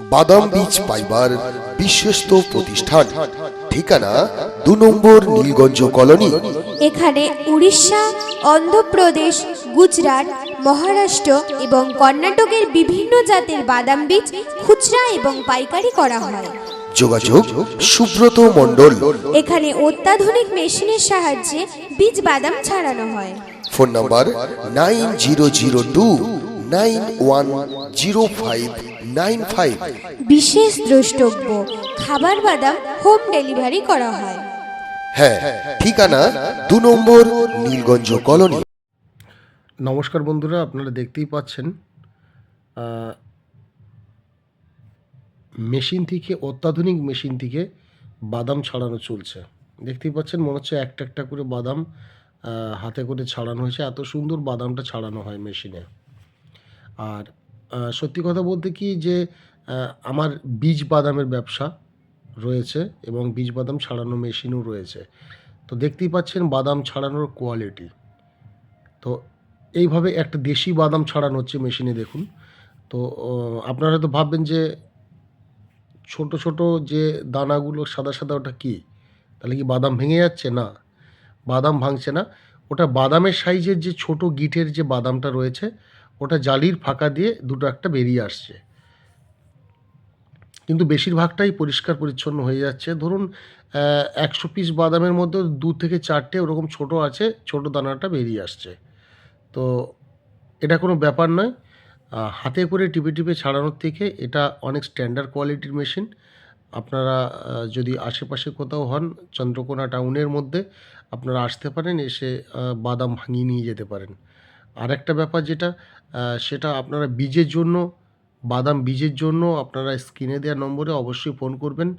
বাদাম বীজ পাইবার বিশ্বস্ত প্রতিষ্ঠান। ঠিকানা দু নম্বর নীলগঞ্জ কলোনি। এখানে উড়িষ্যা অন্ধ্রপ্রদেশ গুজরাট মহারাষ্ট্র এবং কর্ণাটকের বিভিন্ন জাতের বাদাম বীজ খুচরা এবং পাইকারি করা হয়। যোগাযোগ সুব্রত মণ্ডল। এখানে অত্যাধুনিক মেশিনের সাহায্যে বীজ বাদাম ছাড়ানো হয়। Phone number nine zero zero two nine one zero five nine five. বিশেষ দ্রষ্টব্য খাবার বাদাম হোম ডেলিভারি করা হয়। হ্যাঁ ঠিকানা দু নম্বর নীলগঞ্জ কলোনি। নমস্কার বন্ধুরা আপনারা দেখতেই পাচ্ছেন মেশিন থেকে অত্যাধুনিক মেশিন থেকে বাদাম ছাড়ানো চলছে। দেখতেই পাচ্ছেন মনে হচ্ছে একটা একটা করে বাদাম হাতে করে ছাড়ানো হয়েছে। এত সুন্দর বাদামটা ছাড়ানো হয় মেশিনে। আর সত্যি কথা বলতে কি যে আমার বীজ বাদামের ব্যবসা রয়েছে এবং বীজ বাদাম ছাড়ানো মেশিনও রয়েছে। তো দেখতেই পাচ্ছেন বাদাম ছাড়ানোর কোয়ালিটি তো এইভাবে একটা দেশি বাদাম ছাড়ানো হচ্ছে মেশিনে দেখুন। তো আপনারা হয়তো ভাববেন যে, ছোট ছোট যে দানাগুলো সাদা সাদা ওটা কী? তাহলে কি বাদাম ভেঙে যাচ্ছে? না, বাদাম ভাঙছে না। ওটা বাদামের সাইজের যে ছোট গিটের যে বাদামটা রয়েছে ওটা জালির ফাঁকা দিয়ে দুটো একটা বেরিয়ে আসছে। কিন্তু বেশিরভাগটাই পরিষ্কার পরিচ্ছন্ন হয়ে যাচ্ছে। ধরুন একশো পিস বাদামের মধ্যে দু থেকে চারটে ওরকম ছোট আছে, ছোট দানাটা বেরিয়ে আসছে। তো এটা কোনো ব্যাপার নয়। হাতে করে টিপে টিপে ছাড়ানোর থেকে এটা অনেক স্ট্যান্ডার্ড কোয়ালিটির মেশিন আপনারা যদি আশেপাশে কোথাও হন, চন্দ্রকোনা টাউনের মধ্যে, আপনারা আসতে পারেন, এসে বাদাম ভাঙিয়ে নিয়ে যেতে পারেন। আর একটা ব্যাপার যেটা সেটা আপনারা বীজের জন্য, বাদাম বীজের জন্য আপনারা স্ক্রিনে দেওয়া নম্বরে অবশ্যই ফোন করবেন।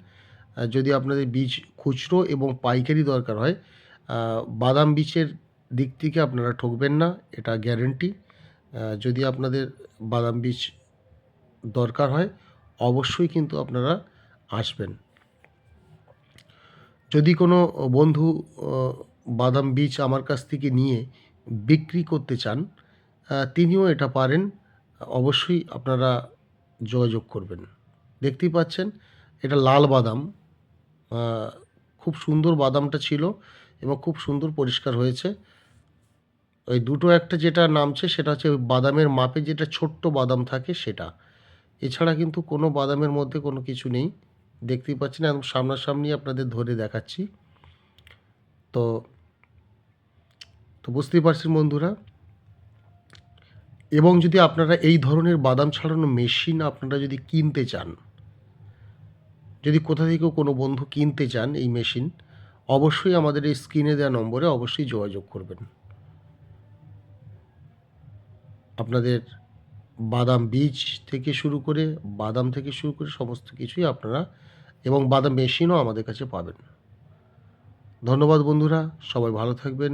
যদি আপনাদের বীজ খুচরো এবং পাইকারি দরকার হয় বাদাম বীজের দিক থেকে আপনারা ঠকবেন না, এটা গ্যারেন্টি। যদি আপনাদের বাদাম বীজ দরকার হয়, অবশ্যই কিন্তু আপনারা আসবেন। যদি কোনো বন্ধু বাদাম বীজ আমার কাছ থেকে নিয়ে বিক্রি করতে চান তিনিও এটা পারেন। অবশ্যই আপনারা যোগাযোগ করবেন। দেখতেই পাচ্ছেন, এটা লাল বাদাম। খুব সুন্দর বাদামটা ছিল এবং খুব সুন্দর পরিষ্কার হয়েছে। ওই দুটো একটা যেটা নামছে সেটা হচ্ছে বাদামের মাপে যেটা ছোট্ট বাদাম থাকে সেটা। এছাড়া কিন্তু কোনো বাদামের মধ্যে কোনো কিছু নেই। দেখতেই পাচ্ছেন, একদম সামনাসামনি আপনাদের ধরে দেখাচ্ছি। তো তো বুঝতেই পারছেন বন্ধুরা? এবং যদি আপনারা এই ধরনের বাদাম ছাড়ানো মেশিন আপনারা যদি কিনতে চান, যদি কোথা থেকেও কোনো বন্ধু কিনতে চান এই মেশিন, অবশ্যই আমাদের এই স্ক্রিনে দেওয়া নম্বরে অবশ্যই যোগাযোগ করবেন। আপনাদের বাদাম বীজ থেকে শুরু করে, বাদাম থেকে শুরু করে সমস্ত কিছুই আপনারা এবং বাদাম মেশিনও আমাদের কাছে পাবেন। ধন্যবাদ বন্ধুরা, সবাই ভালো থাকবেন।